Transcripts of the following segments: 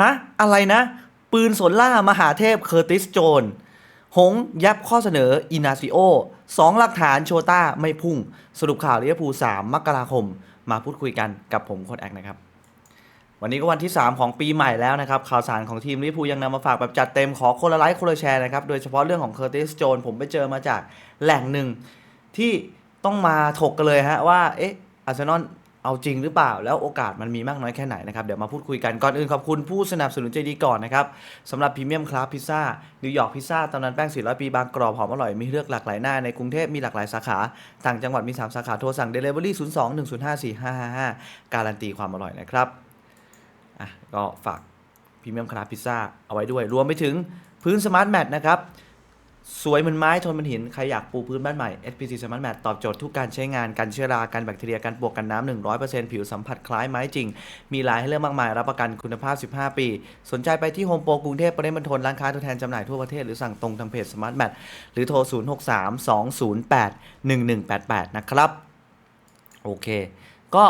ฮะ อะไรนะ ปืนสนล่ามหาเทพเคอร์ติสโจน หงยับข้อเสนออินาซิโอสองหลักฐานโชต้าไม่พุ่ง สรุปข่าวลิเวอร์พูล3มกราคม มาพูดคุยกันกับผมโคนแอกนะครับ วันนี้ก็วันที่ 3 ของปีใหม่แล้วนะครับ ข่าวสารของทีมลิเวอร์พูลยังนำมาฝากแบบจัดเต็มขอคนละไลค์คนละแชร์นะครับ โดยเฉพาะเรื่องของเคอร์ติสโจนผมไปเจอมาจากแหล่งหนึ่งที่ต้องมาถกกันเลยฮะว่าเอ๊ะอาร์เซนอล เอาจริงหรือเปล่าแล้วโอกาสมันมีมากน้อยแค่ไหนนะครับ เดี๋ยวมาพูดคุยกันก่อนอื่นขอบคุณผู้สนับสนุนใจดีก่อนนะครับสำหรับพรีเมียมคลาสพิซซ่านิวยอร์กพิซซ่าตำนานแป้ง400 ปีบางกรอบหอมอร่อยมีเลือกหลากหลายหน้าในกรุงเทพมีหลากหลายสาขา ต่างจังหวัดมี 3 สาขาโทรสั่ง Delivery 02 105 4555 การันตีความอร่อยนะครับอะก็ฝากพรีเมียมคลาสพิซซ่าเอาไว้ด้วยรวมไปถึงพื้นสมาร์ทแมทนะครับ สวยเหมือนไม้ทนเหมันหิน ใครอยากปูพื้นบ้านใหม่ SPC Smart Mat ตอบโจทย์ทุกการใช้งาน กันเชื้อรา กันแบคทีเรีย กันปวกกันน้ำ 100%ผิวสัมผัสคล้ายไม้จริง มีลายให้เลือกมากมาย รับประกันคุณภาพ 15 ปี สนใจไปที่โฮมโปรกรุงเทพปริมณฑลร้านค้าตัวแทนจำหน่ายทั่วประเทศ หรือสั่งตรงทางเพจ Smart Mat หรือโทร 0632081188 นะครับ โอเค ก็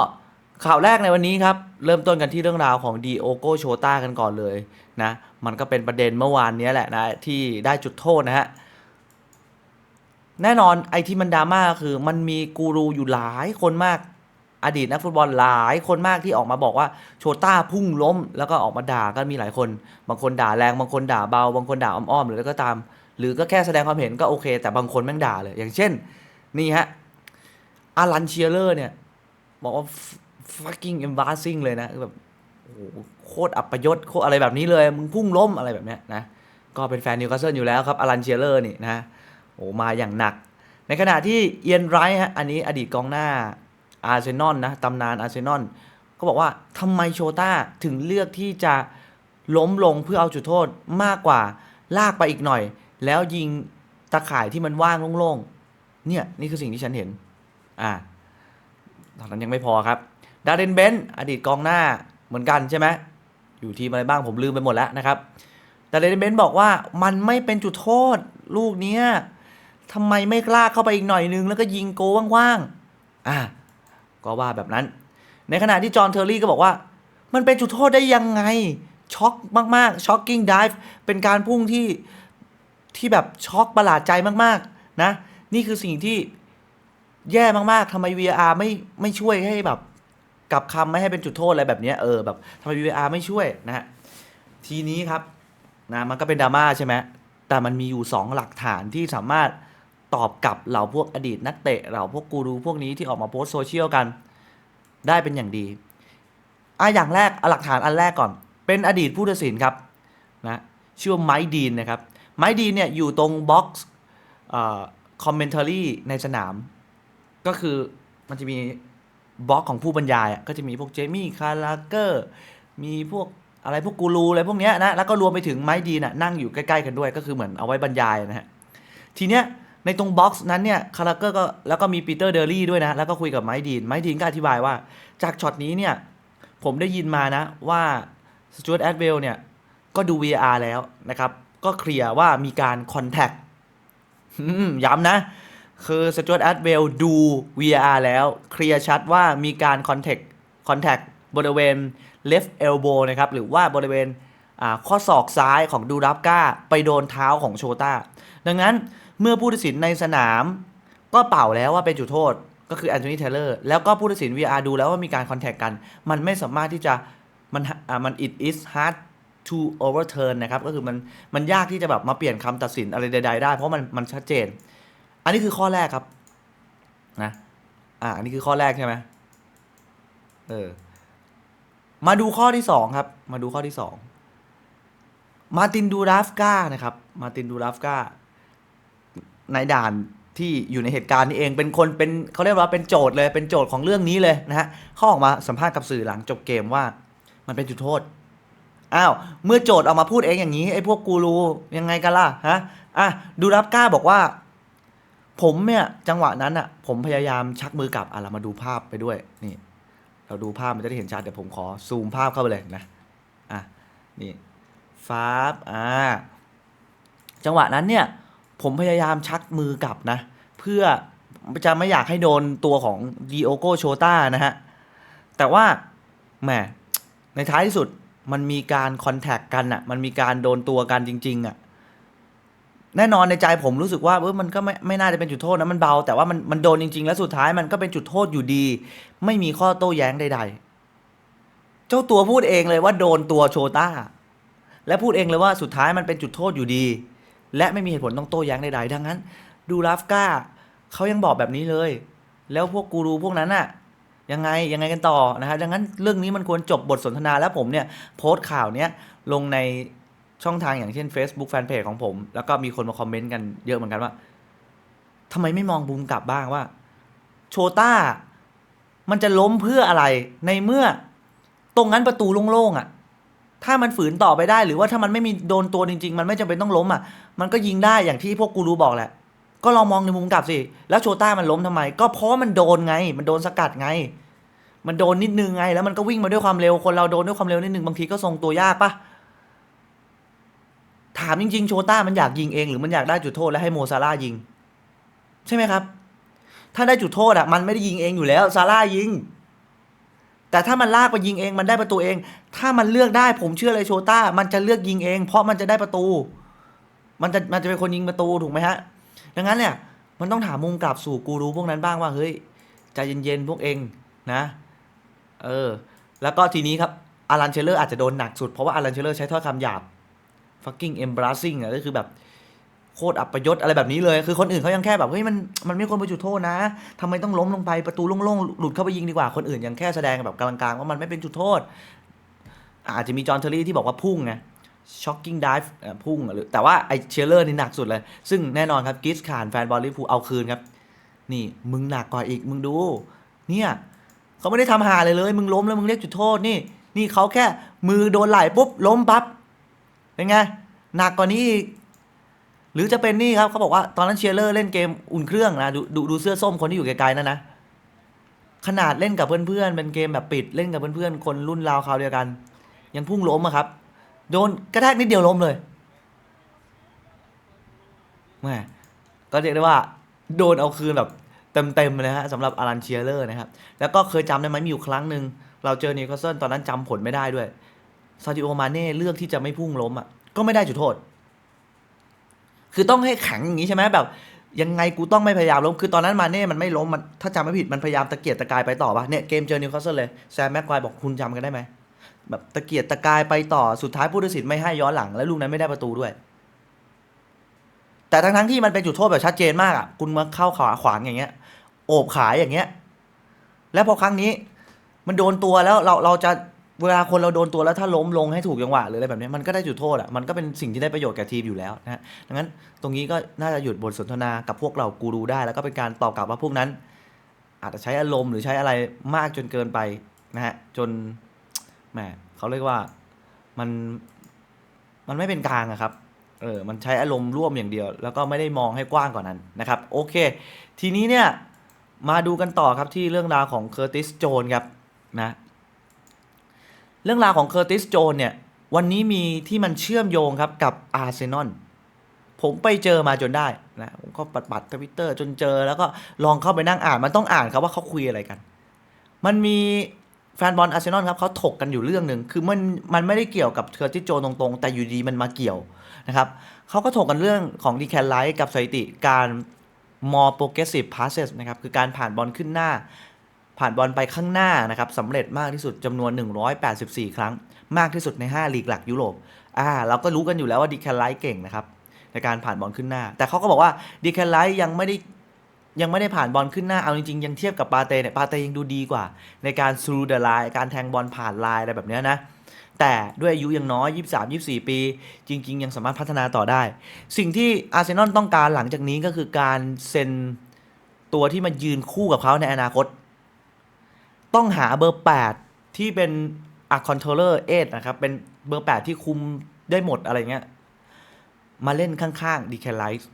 ข่าวแรกในวันนี้ครับ เริ่มต้นกันที่เรื่องราวของดีโอโกโชตากันก่อนเลยนะ มันก็เป็นประเด็นเมื่อวานนี้แหละนะที่ได้จุดโทษนะฮะ แน่นอนไอ้ที่มันดราม่าคือมันมีกูรูอยู่หลายคนมากอดีตนักฟุตบอลหลายคนมากที่ออกมาบอกว่าโชต้าพุ่งล้ม แล้วก็ออกมาด่าก็มีหลายคน บางคนด่าแรงบางคนด่าเบา บางคนด่าอ้อมๆหรือแล้วก็ตาม หรือก็แค่แสดงความเห็นก็โอเค แต่บางคนแม่งด่าเลย อย่างเช่น นี่ฮะอารันเชียเลอร์เนี่ย บอกว่า fucking embarrassing เลยนะแบบโอ้โหโคตรอัปยศโคตรอะไรแบบนี้เลย มึงพุ่งล้มอะไรแบบเนี้ยนะก็เป็นแฟนนิวคาสเซิลอยู่แล้วครับอารันเชียเลอร์นี่นะ อ้มาอย่างหนัก ในขณะที่เอียนไรท์ฮะอันนี้อดีตกองหน้าอาร์เซนอลนะตำนานอาร์เซนอลก็บอกว่าทำไมโชต้าถึงเลือกที่จะล้มลงเพื่อเอาจุดโทษมากกว่าลากไปอีกหน่อย แล้วยิงตะข่ายที่มันว่างโล่งๆเนี่ยนี่คือสิ่งที่ฉันเห็นอ่าตอนนั้นยังไม่พอครับดาร์เรนเบนอดีตกองหน้าเหมือนกันใช่ไหมอยู่ทีมอะไรบ้างผมลืมไปหมดแล้วนะครับ แต่เรนเบนบอกว่ามันไม่เป็นจุดโทษลูกเนี้ย ทำไมไม่กล้าเข้าไปอีกหน่อยนึง แล้วก็ยิงโกว่างๆอะก็ว่าแบบนั้น ในขณะที่จอห์นเทอร์รี่ก็บอกว่า มันเป็นจุดโทษได้ยังไง ช็อกมากๆช็อกกิ้งดิฟเป็นการพุ่งที่ที่แบบช็อกประหลาดใจมากๆนะ นี่คือสิ่งที่แย่มากๆทำไม VR ไม่ไม่ช่วยให้แบบกลับคำไม่ให้เป็นจุดโทษอะไรแบบเนี้ยเออแบบทำไม VR ไม่ช่วยนะฮะทีนี้ครับนะมันก็เป็นดราม่าใช่ไหมแต่มันมีอยู่ 2 หลักฐานที่สามารถ ตอบกลับเหล่าพวกอดีตนักเตะเหล่าพวกกูรูพวกนี้ที่ออกมาโพสโซเชียลกันได้เป็นอย่างดีอะอย่างแรกหลักฐานอันแรกก่อน เป็นอดีตผู้ตัดสินครับนะชื่อว่าไมค์ดีนนะครับไมค์ดีนเนี่ยอยู่ตรงบ็อกซ์คอมเมนต์รี่ในสนาม ก็คือมันจะมีบล็อกของผู้บรรยายอะก็จะมีพวกเจมี่คาราเกอร์มีพวกอะไรพวกกูรูอะไรพวกเนี้ยนะแล้วก็รวมไปถึงไม้ดีน่ะนั่งอยู่ใกล้ๆกันด้วย ก็คือเหมือนเอาไว้บรรยายนะฮะทีเนี้ย ในตรงบ็อกซ์นั้นเนี่ยคาราเกอร์ก็แล้วก็มีปีเตอร์เดอรี่ด้วยนะ แล้วก็คุยกับไม้ดีนไม้ดีนก็อธิบายว่า จากช็อตนี้เนี่ย ผมได้ยินมานะว่าสจวตแอดเวลเนี่ย ก็ดู VR แล้วนะครับ ก็เคลียร์ว่ามีการคอนแทคย้ำนะ คือสจวตแอดเวลดู VR แล้ว เคลียร์ชัดว่ามีการคอนแทคคอนแทคบริเวณ left elbow นะครับ หรือว่าบริเวณข้อศอกซ้ายของดูรับก้า ไปโดนเท้าของโชต้าดังนั้น เมื่อผู้ตัดสินในสนาม ก็เป่าแล้วว่าเป็นจุดโทษ ก็คือแอนโทนีเทเลอร์แล้วก็ผู้ตัดสิน VR ดูแล้วว่ามีการคอนแทคกัน มันไม่สามารถที่จะมันอ่ามัน it is hard to overturn นะครับ ก็คือมันมันยากที่จะแบบมาเปลี่ยนคำตัดสินอะไรใดๆได้ เพราะมันมันชัดเจน อันนี้คือข้อแรกครับนะอ่าอันนี้คือข้อแรกใช่ไหมเออมาดูข้อที่สองครับ มาดูข้อที่สองมาตินดูราฟกานะครับ มาตินดูราฟกา ในด่านที่อยู่ในเหตุการณ์นี้เองเป็นคนเป็นเขาเรียกว่าเป็นโจทย์เลยเป็นโจทย์ของเรื่องนี้เลยนะฮะเขาออกมาสัมภาษณ์กับสื่อหลังจบเกมว่ามันเป็นจุดโทษอ้าวเมื่อโจทย์ออกมาพูดเองอย่างนี้ไอ้พวกกูรูยังไงกันล่ะฮะอะดูรับกล้าบอกว่า ผมเนี่ยจังหวะนั้นอะ ผมพยายามชักมือกลับอะเรามาดูภาพไปด้วยนี่ เราดูภาพมันจะได้เห็นชัดเดี๋ยวผมขอซูมภาพเข้าไปเลยนะอะนี่ฟ้าบอ่าจังหวะนั้นเนี่ย ผมพยายามชักมือกลับนะ เพื่อจะไม่อยากให้โดนตัวของดีโอโกโชต้านะฮะ แต่ว่าแหมในท้ายที่สุดมันมีการคอนแทคกันอะมันมีการโดนตัวกันจริง ๆอะแน่นอนในใจผมรู้สึกว่าเออมันก็ไม่ไม่น่าจะเป็นจุดโทษนะมันเบา แต่ว่ามันมันโดนจริง ๆ แล้วสุดท้ายมันก็เป็นจุดโทษอยู่ดี ไม่มีข้อโต้แย้งใด ๆ เจ้าตัวพูดเองเลยว่าโดนตัวโชต้า และพูดเองเลยว่าสุดท้ายมันเป็นจุดโทษอยู่ดี และไม่มีเหตุผลต้องโต้แย้งใดๆดังนั้น ดูราฟก้าเขายังบอกแบบนี้เลย แล้วพวกกูรูพวกนั้นอะยังไงยังไงกันต่อนะครับดังนั้นเรื่องนี้มันควรจบบทสนทนาแล้วผมเนี่ยโพสต์ข่าวเนี้ยลงในช่องทางอย่างเช่น Facebook Fanpage ของผม แล้วก็มีคนมาคอมเมนต์กันเยอะเหมือนกันว่าทำไมไม่มองบุมกลับบ้างว่า โชต้า มันจะล้มเพื่ออะไรในเมื่อ ตรงนั้นประตูโล่งๆอะ ถ้ามันฝืนต่อไปได้ หรือว่าถ้ามันไม่มีโดนตัวจริง ๆ มันไม่จำเป็นต้องล้มอะ มันก็ยิงได้อย่างที่พวกกูรู้บอกแหละ ก็ลองมองในมุมกลับสิ แล้วโชต้ามันล้มทำไม ก็เพราะมันโดนไง มันโดนสกัดไง มันโดนนิดนึงไง แล้วมันก็วิ่งมาด้วยความเร็ว คนเราโดนด้วยความเร็วนิดนึงบางทีก็ทรงตัวยากปะถามจริงๆ โชต้ามันอยากยิงเองหรือมันอยากได้จุดโทษแล้วให้โมซาร่ายิง ใช่ไหมครับ ถ้าได้จุดโทษอะมันไม่ได้ยิงเองอยู่แล้วซาร่ายิง แต่ถ้ามันลากไปยิงเองมันได้ประตูเอง ถ้ามันเลือกได้ผมเชื่อเลยโชต้า มันจะเลือกยิงเอง เพราะมันจะได้ประตู มันจะมันจะเป็นคนยิงประตูถูกไหมฮะ ดังนั้นเนี่ยมันต้องถามมุมกลับสู่กูรู้พวกนั้นบ้างว่าเฮ้ยใจเย็นๆพวกเองนะ เออ แล้วก็ทีนี้ครับอารันเชลเลอร์อาจจะโดนหนักสุดเพราะว่าอารันเชลเลอร์ใช้ถ้อยคำหยาบ fucking embarrassing อะก็คือแบบ โคตรอับประยศอะไรแบบนี้เลย คือคนอื่นเขายังแค่แบบเฮ้ยมันมันไม่ควรไปจุดโทษนะทำไมต้องล้มลงไปประตูโล่งๆหลุดเข้าไปยิงดีกว่าคนอื่นยังแค่แสดงแบบกลางๆว่ามันไม่เป็นจุดโทษ อาจจะมีจอห์นเทอรี่ที่บอกว่าพุ่งไง shocking dive พุ่งหรือแต่ว่าไอเชลเลอร์นี่หนักสุดเลย ซึ่งแน่นอนครับกิสขานแฟนบอลลิเวอร์พูเอาคืนครับ นี่มึงหนักกว่าอีกมึงดู เนี่ยเขาไม่ได้ทำหาเลยเลย มึงล้มแล้วมึงเรียกจุดโทษนี่ นี่เขาแค่มือโดนไหล่ปุ๊บล้มปั๊บเป็นไงหนักกว่านี้อีก หรือจะเป็นนี่ครับเขาบอกว่าตอนนั้นเชียร์เลอร์เล่นเกมอุ่นเครื่องนะดูดูดูเสื้อส้มคนที่อยู่ไกลๆนั่นนะขนาดเล่นกับเพื่อนๆเป็นเกมแบบปิดเล่นกับเพื่อนๆคนรุ่นราวคราวเดียวกัน ยังพุ่งล้มอะครับโดนกระแทกนิดเดียวล้มเลยแม่ก็เรียกได้ว่าโดนเอาคืนแบบเต็มๆเลยนะฮะสำหรับอารันเชียร์เลอร์นะครับ แล้วก็เคยจำได้ไหมมีอยู่ครั้งหนึ่งเราเจอนิวคาสเซิลตอนนั้นจำผลไม่ได้ด้วยซาดิโอมาเน่เลือกที่จะไม่พุ่งล้มอะก็ไม่ได้จุดโทษ คือต้องให้แข็งอย่างนี้ใช่ไหมแบบ ยังไงกูต้องไม่พยายามล้ม คือตอนนั้นมาเน่ มันไม่ล้มมันถ้าจำไม่ผิดมันพยายามตะเกียกตะกายไปต่อปะเนี่ยเกมเจอนิวคาสเซิลเลยแซมแม็กควายบอกคุณจำกันได้ไหมแบบตะเกียกตะกายไปต่อสุดท้ายผู้ตัดสินไม่ให้ย้อนหลัง แล้วลูกนั้นไม่ได้ประตูด้วย แต่ทั้งทั้งๆที่มันเป็นจุดโทษแบบชัดเจนมากอะคุณมาเข้าขาขวางอย่างเงี้ย โอบขายอย่างเงี้ย แล้วพอครั้งนี้ มันโดนตัวแล้วเราเราจะ เวลาคนเราโดนตัวแล้วถ้าล้มลงให้ถูกจังหวะหรืออะไรแบบนี้มันก็ได้จุดโทษอะมันก็เป็นสิ่งที่ได้ประโยชน์แก่ทีมอยู่แล้วนะฮะดังนั้นตรงนี้ก็น่าจะหยุดบทสนทนากับพวกเรากูรูได้ แล้วก็เป็นการตอบกลับว่าพวกนั้น อาจจะใช้อารมณ์หรือใช้อะไรมากจนเกินไปนะฮะจนแหมเขาเรียกว่ามันมันไม่เป็นกลางอะครับเออมันใช้อารมณ์ร่วมอย่างเดียว แล้วก็ไม่ได้มองให้กว้างกว่านั้นนะครับโอเค ทีนี้เนี่ยมาดูกันต่อครับที่เรื่องราวของเคอร์ติสโจนครับนะ เรื่องราวของเคอร์ติสโจนเนี่ยวันนี้มีที่มันเชื่อมโยงครับกับอาร์เซนอลผมไปเจอมาจนได้นะผมก็ปัดปัดทวิตเตอร์จนเจอ แล้วก็ลองเข้าไปนั่งอ่านมันต้องอ่านครับว่าเขาคุยอะไรกัน มันมีแฟนบอลอาร์เซนอลครับเขาถกกันอยู่เรื่องหนึ่งคือมันมันไม่ได้เกี่ยวกับเคอร์ติสโจนตรงๆ แต่อยู่ดีมันมาเกี่ยวนะครับเขาก็ถกกันเรื่องของดีแคนไลท์กับสถิติการ more progressive passes นะครับคือการผ่านบอลขึ้นหน้า ผ่านบอลไปข้างหน้านะครับสำเร็จมากที่สุดจำนวน 184 ครั้ง มากที่สุดใน 5 ลีกหลักยุโรปอ่าเราก็รู้กันอยู่แล้วว่าดีแคนไลท์เก่งนะครับในการผ่านบอลขึ้นหน้า แต่เขาก็บอกว่าดีแคนไลท์ยังไม่ได้ยังไม่ได้ผ่านบอลขึ้นหน้า เอาจริงๆ ยังเทียบกับปาเต้เนี่ยปาเต้ยังดูดีกว่า ในการ through the line การแทงบอลผ่านลายอะไรแบบเนี้ยนะ แต่ด้วยอายุยังน้อย 23 24 ปี จริง ๆ ยังสามารถพัฒนาต่อได้ สิ่งที่อาร์เซนอลต้องการหลังจากนี้ก็คือการเซ็นตัวที่มายืนคู่กับเขาในอนาคต ต้องหาเบอร์ 8 ที่เป็นอะคอนโทรลเลอร์เอนะครับ เป็นเบอร์ 8 ที่คุมได้หมดอะไรเงี้ย มาเล่นข้างๆดีแคลไลท์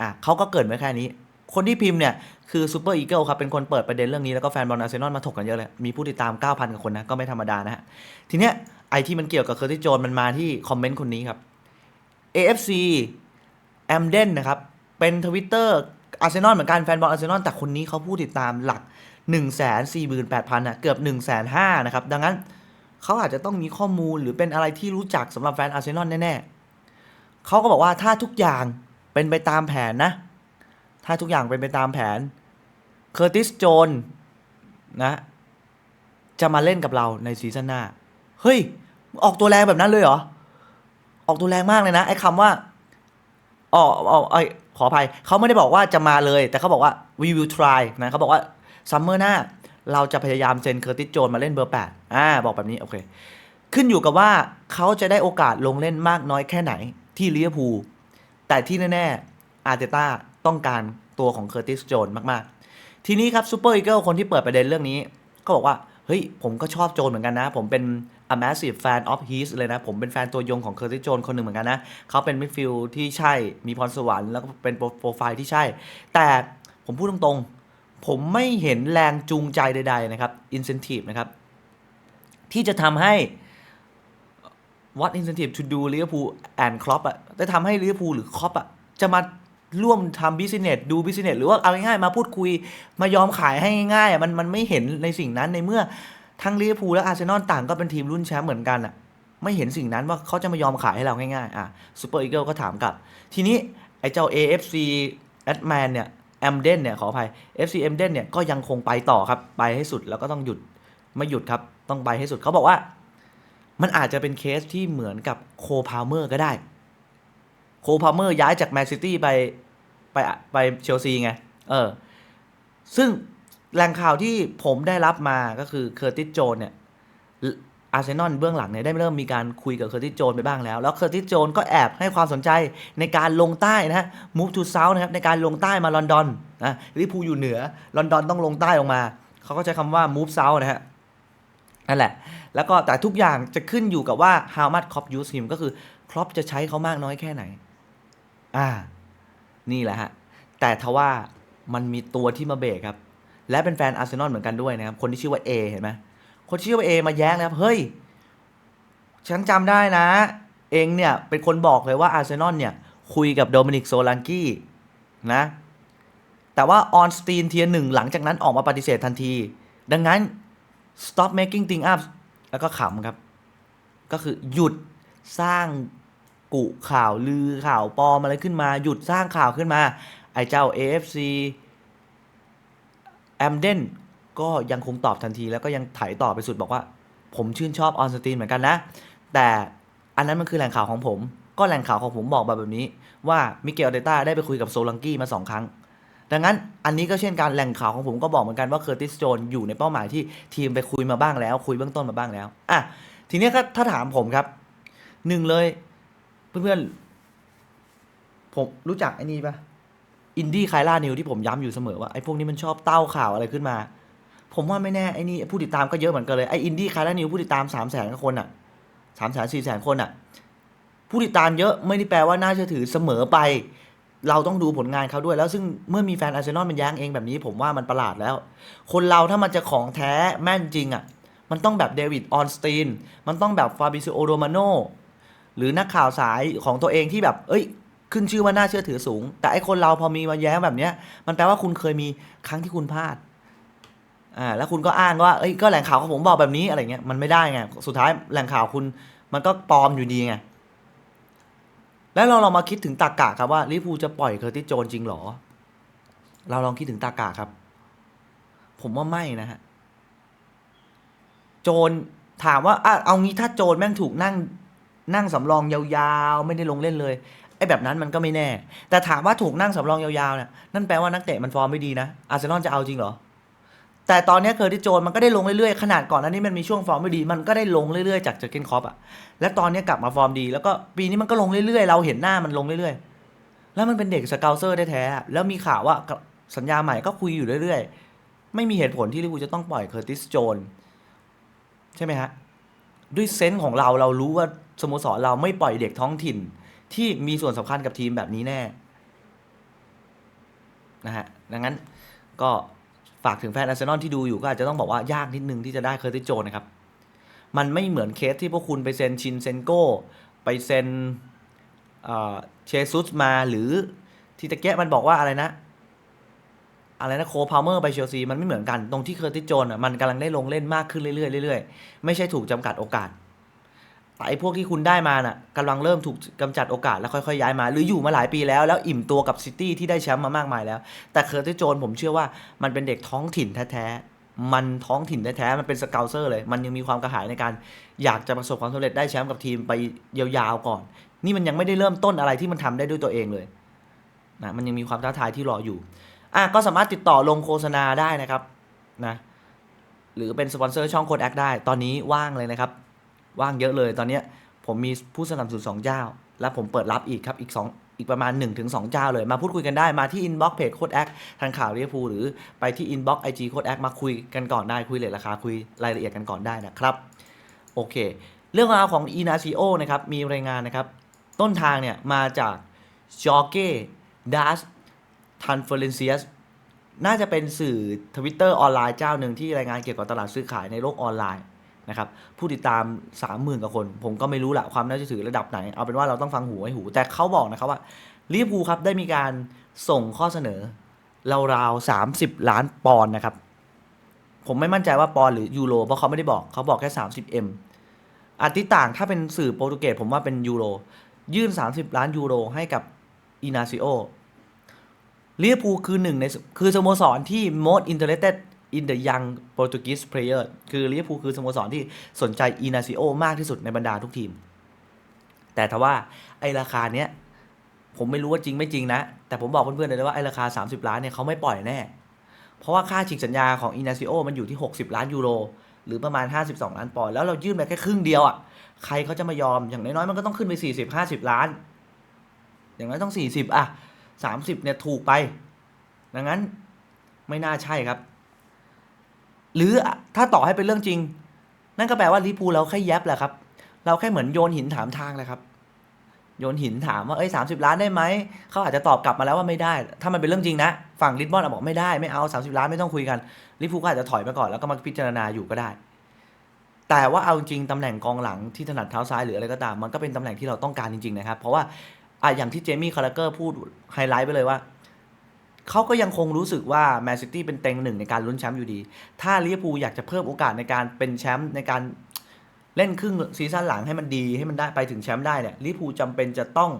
อะเขาก็เกิดไว้แค่นี้ คนที่พิมพ์เนี่ย คือซูเปอร์อีเกิลครับ เป็นคนเปิดประเด็นเรื่องนี้ แล้วก็แฟนบอลอาร์เซนอลมาถกกันเยอะเลย มีผู้ติดตาม 9,000กว่าคนนะ ก็ไม่ธรรมดานะฮะ ทีเนี้ยไอที่มันเกี่ยวกับเคอร์ติโจนมันมาที่คอมเมนต์คนนี้ครับ AFC แอมเดนนะครับ เป็นทวิตเตอร์อาร์เซนอลเหมือนกันแฟนบอลอาร์เซนอลแต่คนนี้เขาผู้ติดตามหลัก 1 4 8 0 0 0อะเกือบ1 5 0 0 0นะครับ ดังนั้นเขาอาจจะต้องมีข้อมูลหรือเป็นอะไรที่รู้จักสำหรับแฟนอาร์เซนอลแน่ๆเขาก็บอกว่าถ้าทุกอย่างเป็นไปตามแผนนะ ถ้าทุกอย่างเป็นไปตามแผน เคอร์ติสโจนนะ จะมาเล่นกับเราในซีซั่นหน้า เฮ้ย ออกตัวแรงแบบนั้นเลยเหรอ ออกตัวแรงมากเลยนะ ไอ้คำว่าอ๋ออ๋ออขออภัย เขาไม่ได้บอกว่าจะมาเลย แต่เขาบอกว่า we will try นะเขาบอกว่า ซัมเมอร์หน้า เราจะพยายามเซ็นเคอร์ติสโจนมาเล่นเบอร์8อ่าบอกแบบนี้โอเค ขึ้นอยู่กับว่าเขาจะได้โอกาสลงเล่นมากน้อยแค่ไหนที่ลิเวอร์พูลแต่ที่แน่ๆอาร์เตต้าต้องการตัวของเคอร์ติสโจนมากๆ ทีนี้ครับซูเปอร์อีเกิลคนที่เปิดประเด็นเรื่องนี้ ก็บอกว่า เฮ้ย ผมก็ชอบโจนเหมือนกันนะ ผมเป็น a massive fan of his เลยนะ ผมเป็นแฟนตัวยงของเคอร์ติสโจนคนหนึ่งเหมือนกันนะ เขาเป็นมิดฟิลด์ที่ใช่มีพรสวรรค์แล้วก็เป็นโปรไฟล์ที่ใช่ แต่ผมพูดตรงๆ ผมไม่เห็นแรงจูงใจใด ๆ นะครับ incentive นะครับ ที่จะทำให้ what incentive to do Liverpool and Klopp อะจะทำให้ Liverpool หรือ Klopp อะจะมาร่วมทำ business ดู business หรือว่าเอาง่ายๆมาพูดคุย มายอมขายให้ง่ายๆมันมันไม่เห็นในสิ่งนั้นในเมื่อทั้ง Liverpool และ Arsenal ต่างก็เป็นทีมรุ่นแชมป์เหมือนกันอะไม่เห็นสิ่งนั้นว่าเขาจะมายอมขายให้เราง่ายๆอะ Super Eagle ก็ถามกลับ ทีนี้ไอ้เจ้า AFC Adman เนี่ย Amden เนี่ยขออภัย FC Amden เนี่ยก็ยังคงไปต่อครับ ไปให้สุดแล้วก็ต้องหยุดไม่หยุดครับ ต้องไปให้สุดเขาบอกว่า มันอาจจะเป็นเคสที่เหมือนกับโคพาวเมอร์ก็ได้ โคพาวเมอร์ย้ายจากแมนซิตี้ไปไปไปเชลซีไง เออ ซึ่งแหล่งข่าวที่ผมได้รับมาก็คือเคอร์ติสโจนเนี่ย อาร์เซนอลเบื้องหลังเนี่ยได้เริ่มมีการคุยกับเคอร์ติสโจนไปบ้างแล้ว แล้วเคอร์ติสโจนก็แอบให้ความสนใจในการลงใต้นะฮะ move to south นะครับในการลงใต้มาลอนดอนนะลิพูอยู่เหนือลอนดอนต้องลงใต้ลงมา เขาก็ใช้คำว่า move south นะฮะนั่นแหละ แล้วก็แต่ทุกอย่างจะขึ้นอยู่กับว่า how much Klopp use him ก็คือครอปจะใช้เขามากน้อยแค่ไหน อ่า นี่แหละฮะ แต่ทว่ามันมีตัวที่มาเบรกครับ และเป็นแฟนอาร์เซนอลเหมือนกันด้วยนะครับ คนที่ชื่อว่าเอเห็นไหม คนที่ชื่อว่าเอมาแย้งนะครับเฮ้ยฉันจำได้นะ เองเนี่ยเป็นคนบอกเลยว่าอาร์เซนอลเนี่ยคุยกับโดมินิกโซลันกี้นะแต่ว่าออนสตีนเทียหนึ่งหลังจากนั้นออกมาปฏิเสธทันที ดังนั้น stop making things up แล้วก็ขำครับ ก็คือหยุดสร้างกุข่าวลือข่าวปลอมอะไรขึ้นมา หยุดสร้างข่าวขึ้นมา ไอ้เจ้า AFC แอมเดน ก็ยังคงตอบทันทีแล้วก็ยังไถต่อไปสุดบอกว่า ผมชื่นชอบออนสตีนเหมือนกันนะ แต่อันนั้นมันคือแหล่งข่าวของผม ก็แหล่งข่าวของผมบอกมาแบบนี้ ว่ามิเกลเดต้าได้ไปคุยกับโซลังกี้มาสองครั้ง ดังนั้นอันนี้ก็เช่นการแหล่งข่าวของผมก็บอกเหมือนกันว่าเคอร์ติสโจนอยู่ในเป้าหมายที่ทีมไปคุยมาบ้างแล้ว คุยเบื้องต้นมาบ้างแล้วอะทีนี้ถ้าถามผมครับหนึ่งเลยเพื่อนๆผมรู้จักไอ้นี่ปะอินดี้ไคล่านิวที่ผมย้ำอยู่เสมอว่าไอ้พวกนี้มันชอบเต้าข่าวอะไรขึ้นมา ผมว่าไม่แน่ไอ้นี่ผู้ติดตามก็เยอะเหมือนกันเลยไอ้อินดี้ไคล่านิวผู้ติดตามสามแสนคนอะสามแสนสี่แสนคนอะ ผู้ติดตามเยอะไม่ได้แปลว่าน่าเชื่อถือเสมอไป เราต้องดูผลงานเขาด้วย แล้วซึ่งเมื่อมีแฟนอาร์เซนอลมันแย้งเองแบบนี้ผมว่ามันประหลาดแล้ว คนเราถ้ามันจะของแท้แม่นจริงอะ มันต้องแบบเดวิดออนสตีนมันต้องแบบฟาบิซิโอโรมาโนหรือนักข่าวสายของตัวเองที่แบบ เอ้ย ขึ้นชื่อว่าน่าเชื่อถือสูง แต่ไอคนเราพอมีมาแย้งแบบเนี้ย มันแปลว่าคุณเคยมีครั้งที่คุณพลาด อ่าแล้วคุณก็อ้างว่าเอ้ยก็แหล่งข่าวของผมบอกแบบนี้อะไรเงี้ยมันไม่ได้ไงสุดท้ายแหล่งข่าวคุณมันก็ปลอมอยู่ดีไงแล้วเราลองมาคิดถึงตากาครับว่าลิเวอร์พูจะปล่อยเคอร์ติสโจนจริงหรอ เราลองคิดถึงตากาครับ ผมว่าไม่นะฮะโจรถามว่าอะเอางี้ถ้าโจรแม่งถูกนั่งนั่งสำรองยาวๆ ไม่ได้ลงเล่นเลยไอ้แบบนั้นมันก็ไม่แน่ แต่ถามว่าถูกนั่งสำรองยาวๆเนี่ยนั่นแปลว่านักเตะมันฟอร์มไม่ดีนะอาร์เซนอลจะเอาจริงเหรอ แต่ตอนนี้เคอร์ติสโจนมันก็ได้ลงเรื่อยๆ ขนาดก่อนหน้านี้มันมีช่วงฟอร์มไม่ดี มันก็ได้ลงเรื่อยๆ จากเจอร์เกนคอปอะและตอนนี้กลับมาฟอร์มดี แล้วก็ปีนี้มันก็ลงเรื่อยๆ เราเห็นหน้ามันลงเรื่อยๆ แล้วมันเป็นเด็กสเกลเซอร์แท้ๆ แล้วมีข่าวว่าสัญญาใหม่ก็คุยอยู่เรื่อยๆ ไม่มีเหตุผลที่ลิเวอร์พูลจะต้องปล่อยเคอร์ติสโจนใช่ไหมฮะ ด้วยเซนส์ของเราเรารู้ว่าสโมสรเราไม่ปล่อยเด็กท้องถิ่น ที่มีส่วนสำคัญกับทีมแบบนี้แน่นะฮะดังนั้นก็ ฝากถึงแฟนอาร์เซนอลที่ดูอยู่ก็อาจจะต้องบอกว่ายากนิดนึงที่จะได้เคอร์ติสโจนนะครับ มันไม่เหมือนเคสที่พวกคุณไปเซ็นชินเซนโก้ไปเซ็นเชซุสมาหรือที่ตะเกียมันบอกว่าอะไรนะ อะไรนะโคพาวเมอร์ไปเชลซีมันไม่เหมือนกันตรงที่เคอร์ติสโจนอะมันกำลังได้ลงเล่นมากขึ้นเรื่อยๆเรื่อยๆไม่ใช่ถูกจำกัดโอกาส แต่ไอ้พวกที่คุณได้มาน่ะกำลังเริ่มถูกกำจัดโอกาสแล้วค่อยๆย้ายมา หรืออยู่มาหลายปีแล้ว แล้วอิ่มตัวกับซิตี้ที่ได้แชมป์มามากมายแล้ว แต่เคอร์ติสโจนผมเชื่อว่ามันเป็นเด็กท้องถิ่นแท้ๆ มันท้องถิ่นแท้ๆ มันเป็นสเกลเซอร์เลย มันยังมีความกระหายในการ อยากจะประสบความสำเร็จได้แชมป์กับทีมไปยาวๆก่อน นี่มันยังไม่ได้เริ่มต้นอะไรที่มันทำได้ด้วยตัวเองเลยนะมันยังมีความท้าทายที่รออยู่อะก็สามารถติดต่อลงโฆษณาได้นะครับนะหรือเป็นสปอนเซอร์ช่องโคดแอคได้ ตอนนี้ว่างเลยนะครับ ว่างเยอะเลยตอนนี้ผมมีผู้สนับสนุนสองเจ้า และผมเปิดรับอีกครับอีกสองอีกประมาณ 1-2 เจ้าเลย มาพูดคุยกันได้มาที่อินบ็อกเพจโคดแอคทางข่าวเรียพูหรือไปที่อินบ็อกไอจีโคดแอคมาคุยกันก่อนได้คุยเลทราคาคุยรายละเอียดกันก่อนได้นะครับ โอเค เรื่องราวของ i n a c i o นะครับ มีรายงานนะครับ ต้นทางเนี่ยมาจากจอเก้ดัสทันเฟอร์เรนเซียสน่าจะเป็นสื่อทวิตเตอร์ออนไลน์เจ้าหนึ่งที่รายงานเกี่ยวกับตลาดซื้อขายในโลกออนไลน์ นะครับผู้ติดตาม 30,000กว่าคน ผมก็ไม่รู้แหละความน่าเชื่อถือระดับไหน เอาเป็นว่าเราต้องฟังหูไว้หู แต่เขาบอกนะครับว่าลิเวอร์พูลครับได้มีการส่งข้อเสนอราวๆ30ล้านปอนด์นะครับ ผมไม่มั่นใจว่าปอนด์หรือยูโรเพราะเขาไม่ได้บอกเขาบอกแค่ 30M อันที่ต่างถ้าเป็นสื่อโปรตุเกสผมว่าเป็นยูโรยื่น 30 ล้านยูโรให้กับอินาซิโอลิเวอร์พูลคือหนึ่งในคือสโมสรที่ most interested in the young Portuguese player คือลิเวอร์พูลคือสโมสรที่สนใจอินาซิโอมากที่สุดในบรรดาทุกทีม แต่ถ้าว่าไอราคาเนี้ยผมไม่รู้ว่าจริงไม่จริงนะ แต่ผมบอกเพื่อนๆเลยนะว่าไอราคา 30 ล้านเนี่ยเขาไม่ปล่อยแน่ เพราะว่าค่าฉีกสัญญาของอินาซิโอมันอยู่ที่ 60 ล้านยูโรหรือประมาณ 52 ล้านปอนด์แล้วเรายื่นไปแค่ครึ่งเดียวอะใครเขาจะมายอมอย่างน้อยๆมันก็ต้องขึ้นไป 40 50 ล้าน อย่างน้อยต้อง 40 อะ 30เนี่ยถูกไป ดังนั้นไม่น่าใช่ครับ หรือถ้าต่อให้เป็นเรื่องจริง นั่นก็แปลว่าลิพูเราแค่แยบแหละครับ เราแค่เหมือนโยนหินถามทางแหละครับ โยนหินถามว่าเอ้ยสาล้านได้ไหม เขาอาจจะตอบกลับมาแล้วว่าไม่ได้ ถ้ามันเป็นเรื่องจริงนะ ฝั่งลิสบอนบอกไม่ได้ไม่เอา 30 ล้านไม่ต้องคุยกันลิพูก็อาจจะถอยไปก่อนแล้วก็มาพิจารณาอยู่ก็ได้ แต่ว่าเอาจริงตำแหน่งกองหลังที่ถนัดเท้าซ้ายหรืออะไรก็ตาม มันก็เป็นตำแหน่งที่เราต้องการจริงๆนะครับ เพราะว่าอะอย่างที่เจมี่คาราเกอร์พูดไฮไลท์ไปเลยว่า เขาก็ยังคงรู้สึกว่าแมนซิตี้เป็นเต็งหนึ่งในการลุ้นแชมป์อยู่ดี ถ้าลิเวอร์พูลอยากจะเพิ่มโอกาสในการเป็นแชมป์ในการเล่นครึ่งซีซั่นหลังให้มันดีให้มันได้ไปถึงแชมป์ได้เนี่ยลิเวอร์พูลจำเป็นจะต้อง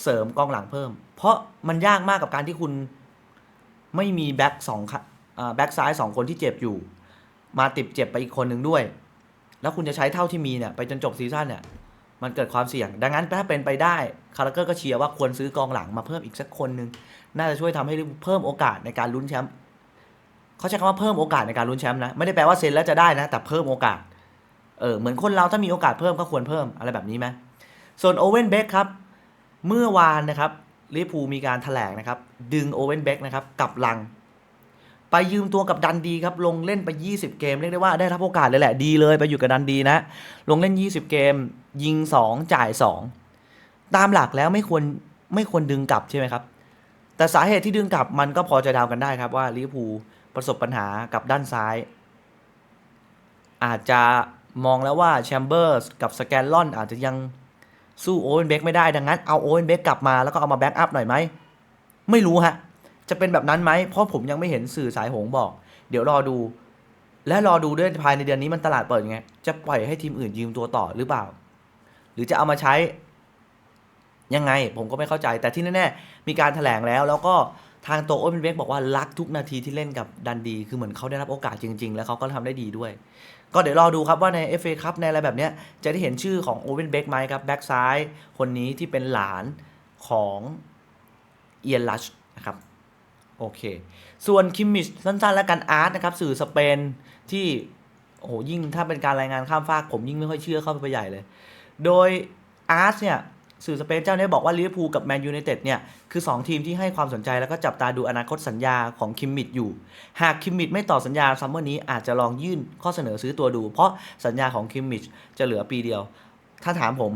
เสริมกองหลังเพิ่ม เพราะมันยากมากกับการที่คุณไม่มีแบ็กสองแบ็กซ้ายสองคนที่เจ็บอยู่ มาติดเจ็บไปอีกคนหนึ่งด้วย แล้วคุณจะใช้เท่าที่มีเนี่ยไปจนจบซีซั่นเนี่ยมันเกิดความเสี่ยง ดังนั้นถ้าเป็นไปได้คาราเกอร์ก็เชียร์ว่าควรซื้อกองหลังมาเพิ่มอีกสักคนหนึ่ง น่าจะช่วยทำให้เพิ่มโอกาสในการลุ้นแชมป์เขาใช้คำว่าเพิ่มโอกาสในการลุ้นแชมป์นะไม่ได้แปลว่าเซ็นแล้วจะได้นะ แต่เพิ่มโอกาสเออเหมือนคนเราถ้ามีโอกาสเพิ่มก็ควรเพิ่มอะไรแบบนี้ไหมส่วนโอเว่นเบคครับเมื่อวานนะครับลิเวอร์พูมีการถแถลงนะครับ ดึงโอเว่นเบคนะครับกลับลัง ไปยืมตัวกับดันดีครับ ลงเล่นไป 20 เกม เรียกได้ว่าได้รับโอกาสเลยแหละดีเลยไปอยู่กับดันดีนะ ลงเล่น 20 เกม ยิง 2 จ่าย 2 ตามหลักแล้วไม่ควรไม่ควรดึงกลับใช่ไหมครับ แต่สาเหตุที่ดึงกลับมันก็พอจะเดากันได้ครับว่าลิเวอร์พูลประสบปัญหากับด้านซ้าย อาจจะมองแล้วว่าแชมเบอร์สกับสแกนลอนอาจจะยังสู้โอเวนเบกไม่ได้ดังนั้นเอาโอเวนเบกกลับมาแล้วก็เอามาแบ็กอัพหน่อยไหม ไม่รู้ฮะ จะเป็นแบบนั้นไหม เพราะผมยังไม่เห็นสื่อสายหงบอก เดี๋ยวรอดู และรอดูด้วยภายในเดือนนี้มันตลาดเปิดยังไง จะปล่อยให้ทีมอื่นยืมตัวต่อหรือเปล่า หรือจะเอามาใช้ ยังไงผมก็ไม่เข้าใจ แต่ที่แน่ๆมีการถแถลงแล้ว แล้วก็ทางตัวโอเวนเบกบอกว่ารักทุกนาทีที่เล่นกับดันดี คือเหมือนเขาได้รับโอกาสจริง ๆ แล้วเขาก็ทำได้ดีด้วย ก็เดี๋ยวรอดูครับว่าใน FA ครับในอะไรแบบเนี้ยจะได้เห็นชื่อของโอเวนเบกไหมครับแบ็กซ้ายคนนี้ที่เป็นหลานของเอียนลัชนะครับโอเค ส่วนคิมมิชสั้นๆ แล้วกันอาร์ตนะครับสื่อสเปนที่โอ้โหยิ่งถ้าเป็นการรายงานข้ามฟากผมยิ่งไม่ค่อยเชื่อเข้าไปใหญ่เลย โดยอาร์ตเนี่ย สื่อสเปนเจ้าเนี่ยบอกว่าลิเวอร์พูลกับแมนยูไนเต็ดเนี่ยคือ 2 ทีมที่ให้ความสนใจแล้วก็จับตาดูอนาคตสัญญาของคิมมิชอยู่ หากคิมมิชไม่ต่อสัญญาซัมเมอร์นี้อาจจะลองยื่นข้อเสนอซื้อตัวดู เพราะสัญญาของคิมมิชจะเหลือปีเดียว ถ้าถามผม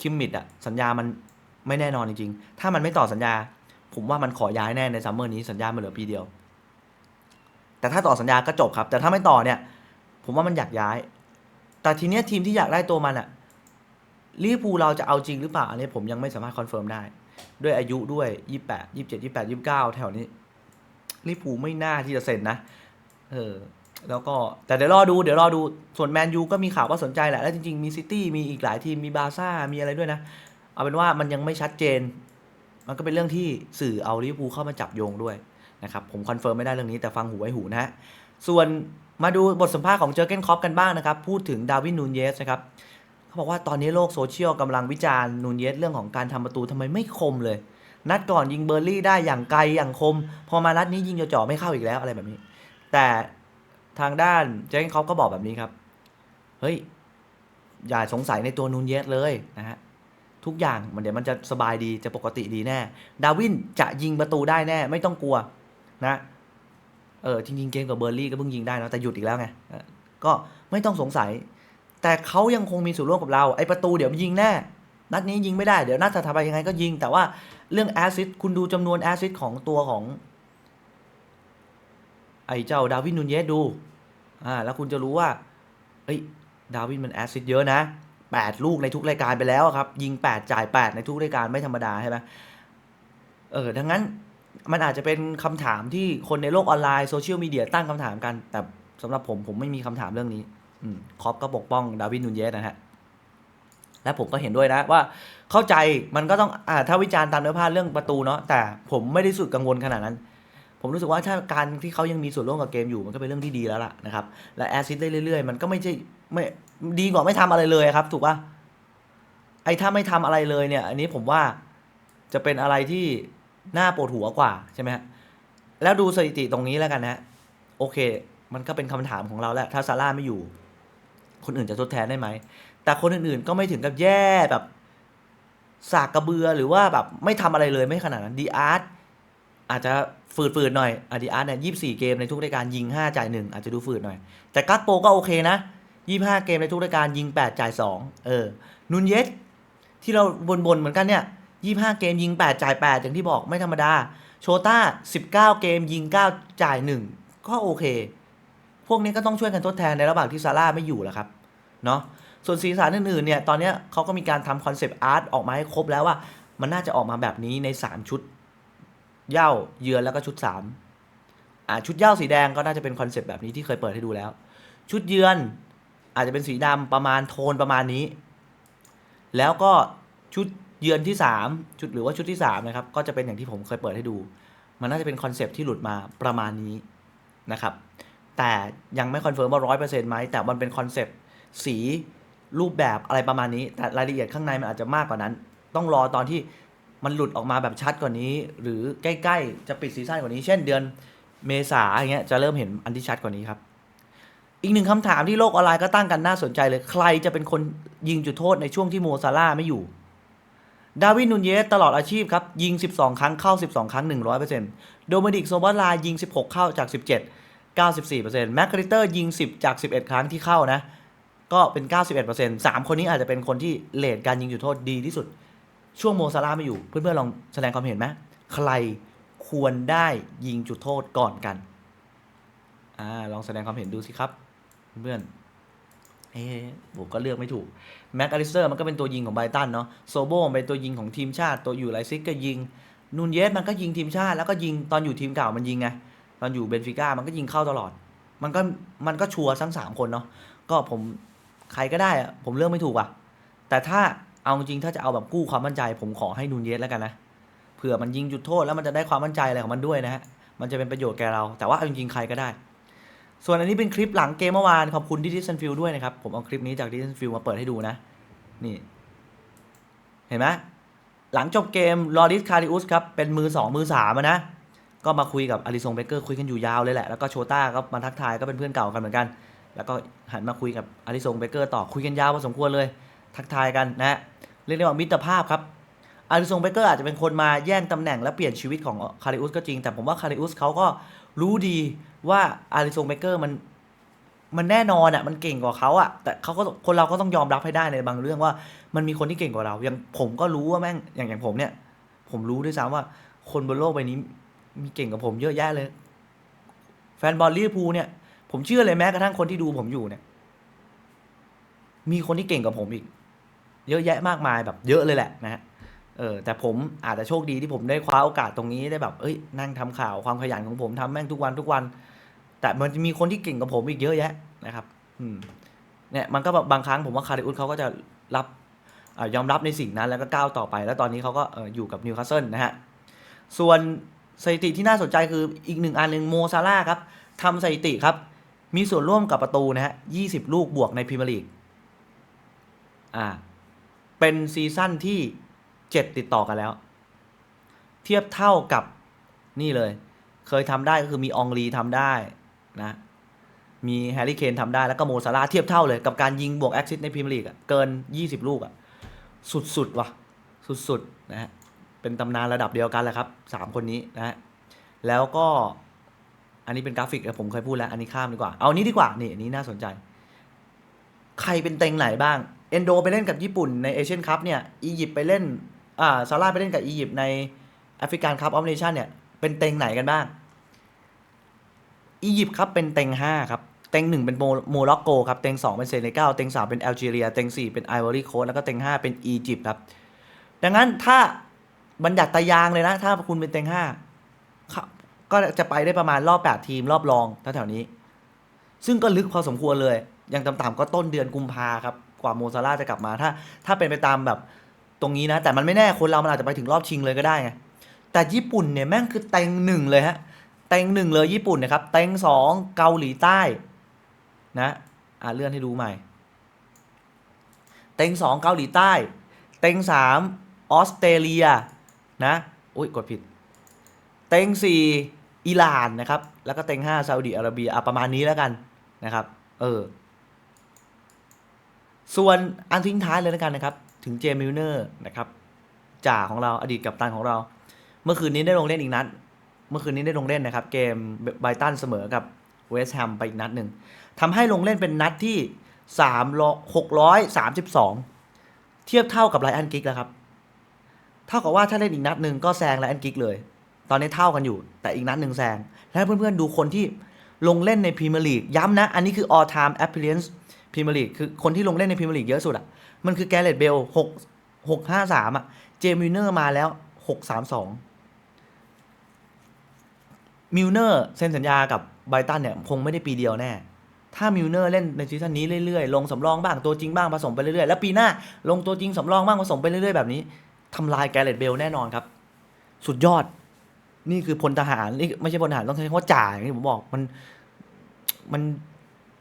คิมมิชอะสัญญามันไม่แน่นอนจริงๆ ถ้ามันไม่ต่อสัญญา ผมว่ามันขอย้ายแน่ในซัมเมอร์นี้สัญญามันเหลือปีเดียว แต่ถ้าต่อสัญญาก็จบครับ แต่ถ้าไม่ต่อเนี่ย ผมว่ามันอยากย้าย แต่ทีเนี้ยทีมที่อยากได้ตัวมันอะ ลิเวอร์พูลเราจะเอาจริงหรือเปล่าอันนี้ผมยังไม่สามารถคอนเฟิร์มได้ ด้วยอายุด้วยยี่แปดยี่เจ็ดยี่แถวนี้ลิเวอร์พูลไม่น่าที่จะเซ็นนะเออแล้วก็แต่เดี๋ยวรอดูเดี๋ยวรอดูส่วนแมนยูก็มีข่าวว่าสนใจแหละ แล้วจริงๆ มีซิตี้มีอีกหลายทีม มีบาร์ซ่ามีอะไรด้วยนะ เอาเป็นว่ามันยังไม่ชัดเจน มันก็เป็นเรื่องที่สื่อเอาลิเวอร์พูลเข้ามาจับโยงด้วยนะครับผมคอนเฟิร์มไม่ได้เรื่องนี้แต่ฟังหูไว้หูนะฮะส่วนมาดูบทสัมภาษณ์ของเจอเกนคอปกันบ้างนะครับ พูดถึงดาวินนูนเยสนะครับ เขาบอกว่าตอนนี้โลกโซเชียลกำลังวิจารณ์นูนเยสเรื่องของการทำประตูทำไมไม่คมเลย นัดก่อนยิงเบอร์ลี่ได้อย่างไกลอย่างคม พอมานัดนี้ยิงจ่อๆไม่เข้าอีกแล้วอะไรแบบนี้ แต่ทางด้านเจอร์เกนคปก็บอกแบบนี้ครับ เฮ้ย อย่าสงสัยในตัวนูนเยสเลยนะฮะทุกอย่างมันเดี๋ยวมันจะสบายดีจะปกติดีแน่ ดาวินจะยิงประตูได้แน่ ไม่ต้องกลัวนะเออจริงๆเกมกับเบอร์ลี่ก็เพิ่งยิงได้นะแต่หยุดอีกแล้วไงก็ไม่ต้องสงสัย แต่เขายังคงมีส่วนร่วมกับเรา ไอประตูเดี๋ยวยิงแน่ นัดนี้ยิงไม่ได้ เดี๋ยวนัดถัดไปยังไงก็ยิง แต่ว่าเรื่องแอซิสคุณดูจำนวนแอซิสของตัวของ ไอเจ้าดาวินนูนเยสดู อ่า แล้วคุณจะรู้ว่า เอ้ย ดาวินมันแอซิสเยอะนะ 8 ลูกในทุกรายการไปแล้วครับ ยิง 8 จ่าย 8 ในทุกรายการไม่ธรรมดาใช่ไหมเออ ดังนั้นมันอาจจะเป็นคำถามที่คนในโลกออนไลน์โซเชียลมีเดียตั้งคำถามกัน แต่สำหรับผมผมไม่มีคำถามเรื่องนี้ คอปก็ปกป้องดาวินนูนเยสนะฮะและผมก็เห็นด้วยนะว่าเข้าใจมันก็ต้องอ่าถ้าวิจารณ์ตามเนื้อผ้าเรื่องประตูเนาะแต่ผมไม่ได้สุดกังวลขนาดนั้น ผมรู้สึกว่าถ้าการที่เขายังมีส่วนร่วมกับเกมอยู่มันก็เป็นเรื่องที่ดีแล้วล่ะนะครับและแอซิสต์ได้เรื่อยๆ มันก็ไม่ใช่ไม่ดีกว่าไม่ทำอะไรเลยครับ ถูกปะไอ้ถ้าไม่ทำอะไรเลยเนี่ย อันนี้ผมว่าจะเป็นอะไรที่น่าปวดหัวกว่าใช่ไหมฮะแล้วดูสถิติตรงนี้แล้วกันนะโอเค มันก็เป็นคำถามของเราแหละถ้าซาร่าไม่อยู่ คนอื่นจะทดแทนได้ไหม แต่คนอื่นๆก็ไม่ถึงกับแย่แบบสากกระเบือหรือว่าแบบไม่ทำอะไรเลยไม่ขนาดนั้นดีอาร์ตอาจจะฝืดๆหน่อยอดีอาร์ตเนี่ยยี่สี่เกมในทุกรายการยิงห้าจ่ายหนึ่งอาจจะดูฝืดหน่อย แต่กัตโปก็โอเคนะยี่ห้าเกมในทุกรายการยิงแปดจ่ายสองเออนุนเยสที่เราบนๆเหมือนกันเนี่ยยี่ห้าเกมยิงแปดจ่ายแปดอย่างที่บอกไม่ธรรมดา โชต้าสิบเก้าเกมยิงเก้าจ่ายหนึ่งก็โอเค พวกนี้ก็ต้องช่วยกันทดแทนในระหว่างที่ซาร่าไม่อยู่แหละครับเนาะส่วนสีสันอื่นๆเนี่ยตอนนี้เขาก็มีการทำคอนเซปต์อาร์ตออกมาให้ครบแล้วว่า มันน่าจะออกมาแบบนี้ใน 3 ชุดเย้าเยือนแล้วก็ชุด3อ่าชุดเย้าสีแดงก็น่าจะเป็นคอนเซปต์แบบนี้ที่เคยเปิดให้ดูแล้ว ชุดเยือนอาจจะเป็นสีดำประมาณโทนประมาณนี้ แล้วก็ชุดเยือนที่ 3 ชุดหรือว่าชุดที่3นะครับก็จะเป็นอย่างที่ผมเคยเปิดให้ดู มันน่าจะเป็นคอนเซปต์ที่หลุดมาประมาณนี้นะครับ แต่ยังไม่คอนเฟิร์มว่าร้อยเปอร์เซ็นต์ไหมแต่มันเป็นคอนเซปต์สีรูปแบบอะไรประมาณนี้ แต่รายละเอียดข้างในมันอาจจะมากกว่านั้น ต้องรอตอนที่มันหลุดออกมาแบบชัดกว่านี้ หรือใกล้ๆ จะปิดซีซั่นกว่านี้ เช่นเดือนเมษาอย่างเงี้ยจะเริ่มเห็นอันที่ชัดกว่านี้ครับ อีกหนึ่งคำถามที่โลกออนไลน์ก็ตั้งกันน่าสนใจเลย ใครจะเป็นคนยิงจุดโทษในช่วงที่โมซาร่าไม่อยู่ดาวินนูนเยสตลอดอาชีพครับ ยิง 12 ครั้งเข้า 12 ครั้ง 100%โดมินิกโซบอลายิง 16 เข้าจาก 17 94%แม็กคาริเตอร์ยิง 10 จาก 11 ครั้งที่เข้านะ ก็เป็น 91% 3 คนนี้อาจจะเป็นคนที่เลทการยิงจุดโทษดีที่สุด ช่วงโมซาร่าไม่อยู่ เพื่อนๆลองแสดงความเห็นไหมใครควรได้ยิงจุดโทษก่อนกันอ่าลองแสดงความเห็นดูสิครับ เพื่อนเอ๊ผมก็เลือกไม่ถูกแม็กอลิสเตอร์มันก็เป็นตัวยิงของไบตันเนาะโซโบมเป็นตัวยิงของทีมชาติ ตัวอยู่ไลซิกก็ยิงนูนเยสมันก็ยิงทีมชาติแล้วก็ยิงตอนอยู่ทีมเก่ามันยิงไง ตอนอยู่เบนฟิก้ามันก็ยิงเข้าตลอด มันก็มันก็ชัวร์ทั้งสามคนเนาะก็ผมใครก็ได้อะผมเลือกไม่ถูกอะแต่ถ้าเอาจริงถ้าจะเอาแบบกู้ความมั่นใจ ผมขอให้นูนเยสแล้วกันนะเผื่อมันยิงจุดโทษแล้วมันจะได้ความมั่นใจอะไรของมันด้วยนะฮะมันจะเป็นประโยชน์แก่เรา แต่ว่าเอาจริงๆใครก็ได้ ส่วนอันนี้เป็นคลิปหลังเกมเมื่อวานขอบคุณที่ดิสเซนฟิลด้วยนะครับผมเอาคลิปนี้จากดิสเซนฟิลมาเปิดให้ดูนะ นี่ เห็นไหมหลังจบเกมลอริสคาริอุสครับเป็นมือ 2 มือ3อะนะ ก็มาคุยกับอาริซงเบเกอร์คุยกันอยู่ยาวเลยแหละ แล้วก็โชต้าก็มาทักทายก็เป็นเพื่อนเก่ากันเหมือนกัน แล้วก็หันมาคุยกับอาริซงเบเกอร์ต่อคุยกันยาวพอสมควรเลย ทักทายกันนะเรียกได้ว่ามิตรภาพครับอาริซงเบเกอร์อาจจะเป็นคนมาแย่งตำแหน่งและเปลี่ยนชีวิตของคาริอุสก็จริง แต่ผมว่าคาริอุสเขาก็รู้ดีว่าอาริซงเบเกอร์มันมันแน่นอนอะมันเก่งกว่าเขาอะแต่เขาก็คนเราก็ต้องยอมรับให้ได้ในบางเรื่องว่า มันมีคนที่เก่งกว่าเราอย่างผมก็รู้ว่าแม่งอย่างอย่างผมเนี่ย ผมรู้ด้วยซ้ำว่าคนบนโลกใบนี้ มีเก่งกว่าผมเยอะแยะเลย แฟนบอลลิเวอร์พูลเนี่ย ผมเชื่อเลยแม้กระทั่งคนที่ดูผมอยู่เนี่ย มีคนที่เก่งกว่าผมอีก เยอะแยะมากมายแบบเยอะเลยแหละนะฮะเออแต่ผมอาจจะโชคดีที่ผมได้คว้าโอกาสตรงนี้ได้แบบ เอ้ย นั่งทำข่าวความขยันของผมทำแม่งทุกวันทุกวัน แต่มันจะมีคนที่เก่งกว่าผมอีกเยอะแยะนะครับ อืม เนี่ยมันก็แบบบางครั้งผมว่าคาริอุสเขาก็จะรับอยอมรับในสิ่งนั้นแล้วก็ก้าวต่อไป แล้วตอนนี้เขาก็เอ่ออยู่กับนิวคาสเซิลนะฮะ ส่วน สถิติที่น่าสนใจคืออีกหนึ่งอันหนึ่งโมซาร่าครับทำสถิติครับ มีส่วนร่วมกับประตูนะฮะ20ลูกบวกในพรีเมียร์ลีกอ่าเป็นซีซั่นที่7ติดต่อกันแล้ว เทียบเท่ากับนี่เลย เคยทำได้ก็คือมีองลีทำได้นะมีแฮร์รี่เคนทำได้แล้วก็โมซาร่าเทียบเท่าเลยกับการยิงบวกแอคซิสในพรีเมียร์ลีกเกิน 20 ลูกอะสุดๆว่ะ สุดๆนะฮะ เป็นตำนานระดับเดียวกันแหละครับสามคนนี้นะฮะแล้วก็อันนี้เป็นกราฟิกผมเคยพูดแล้ว อันนี้ข้ามดีกว่า เอานี้ดีกว่านี่อันนี้น่าสนใจ ใครเป็นเต็งไหนบ้างเอนโดไปเล่นกับญี่ปุ่นในเอเชียนคัพเนี่ยอียิปต์ไปเล่นอ่าซาร่าไปเล่นกับอียิปต์ในแอฟริกันคัพออฟเนชั่นเนี่ยเป็นเต็งไหนกันบ้างอียิปต์ครับเป็นเต็งห้าครับเต็งหนึ่งเป็นโมโมร็อกโกครับเต็งสองเป็นเซเนกัลเต็งสามเป็นแอลจีเรียเต็งสี่เป็นไอวอรี่โคสต์แล้วก็เต็งห้าเป็นอียิปต์ครับดังนั้นถ้า บัญญัติตายางเลยนะ ถ้าคุณเป็นเต็งห้าก็จะไปได้ประมาณรอบแปดทีมรอบรองแถวๆนี้ ซึ่งก็ลึกพอสมควรเลยย่างต่ำๆก็ต้นเดือนกุมภาครับ กว่าโมซาร่าจะกลับมาถ้า ถ้าเป็นไปตามแบบตรงนี้นะ แต่มันไม่แน่คนเรามันอาจจะไปถึงรอบชิงเลยก็ได้ไงแต่ญี่ปุ่นเนี่ยแม่งคือเต็งหนึ่งเลยฮะเต็งหนึ่งเลยญี่ปุ่นนะครับเต็งสองเกาหลีใต้นะอ่าเลื่อนให้ดูใหม่เต็งสองเกาหลีใต้เต็งสามออสเตรเลีย นะอุ้ยกดผิด เต็งสี่อิหร่านนะครับ แล้วก็เต็งห้าซาอุดิอาระเบียอะประมาณนี้แล้วกันนะครับ เออ ส่วนอันทิ้งท้ายเลยแล้วกันนะครับ ถึงเจมิลเนอร์นะครับจ่าของเราอดีตกัปตันของเรา เมื่อคืนนี้ได้ลงเล่นอีกนัด เมื่อคืนนี้ได้ลงเล่นนะครับ เกมไบตันเสมอกับเวสต์แฮมไปอีกนัดหนึ่งทำให้ลงเล่นเป็นนัดที่สามหกร้อยสามสิบสองเทียบเท่ากับไลอันกิกแล้วครับ ท่ากับว่าถ้าเล่นอีกนัดหนึ่งก็แซงไลอันกิกเลย ตอนนี้เท่ากันอยู่ แต่อีกนัดหนึ่งแซง แล้วเพื่อนๆดูคนที่ลงเล่นในพรีเมียร์ลีกย้ำนะ อันนี้คือ all time appearance พรีเมียร์ลีกคือคนที่ลงเล่นในพรีเมียร์ลีกเยอะสุดอะ มันคือแกเรตเบลหกหกห้าสามอะ เจมิลเนอร์มาแล้วหกสามสองมิลเนอร์เซ็นสัญญากับไบรตันเนี่ยคงไม่ได้ปีเดียวแน่ ถ้ามิลเนอร์เล่นในซีซั่นนี้เรื่อยๆ ลงสำรองบ้างตัวจริงบ้างผสมไปเรื่อยๆ แล้วปีหน้าลงตัวจริงสำรองบ้างผสมไปเรื่อยๆแบบนี้ ทำลายแกเรตเบลแน่นอนครับ สุดยอด นี่คือพลทหารนี่ไม่ใช่พลทหารต้องใช้คำว่าจ่าอย่างที่ผมบอกมันมัน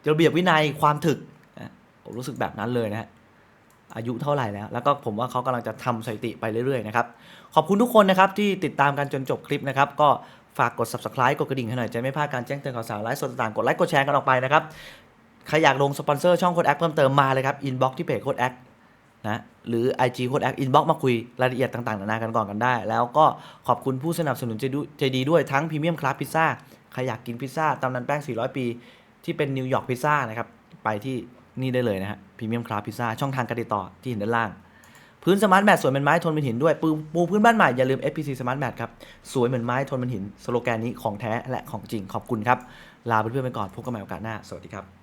ระเบียบวินัยความถึกนะผมรู้สึกแบบนั้นเลยนะฮะอายุเท่าไหร่แล้ว แล้วก็ผมว่าเขากำลังจะทำสถิติไปเรื่อยๆนะครับ ขอบคุณทุกคนนะครับที่ติดตามกันจนจบคลิปนะครับ ก็ฝากกด subscribe กดกระดิ่งให้หน่อย จะไม่พลาดการแจ้งเตือนข่าวสารไลฟ์สดต่างๆ กดไลค์กดแชร์กันออกไปนะครับ ใครอยากลงสปอนเซอร์ช่องโคดแอคเพิ่มเติมมาเลยครับ inbox ที่เพจโคดแอค นะหรือ IG โคดแอค inbox มาคุยรายละเอียดต่างๆนานากันก่อนกันได้ แล้วก็ขอบคุณผู้สนับสนุนใจดูใจดีด้วยทั้งพรีเมียมคลาสพิซซ่าใครอยากกินพิซซ่าตำนานแป้ง 400 ปี ที่เป็นนิวยอร์กพิซซ่านะครับ ไปที่นี่ได้เลยนะฮะพรีเมียมคลาสพิซซ่าช่องทางการติดต่อที่เห็นด้านล่าง พื้นสมาร์ทแมทสวยเหมือนไม้ทนเป็นหินด้วยปูปูพื้นบ้านใหม่ อย่าลืม FPC Smart Mat ครับ สวยเหมือนไม้ทนเป็นหิน สโลแกนนี้ของแท้และของจริงขอบคุณครับลาเพื่อนๆไปก่อนพบกันใหม่โอกาสหน้าสวัสดีครับ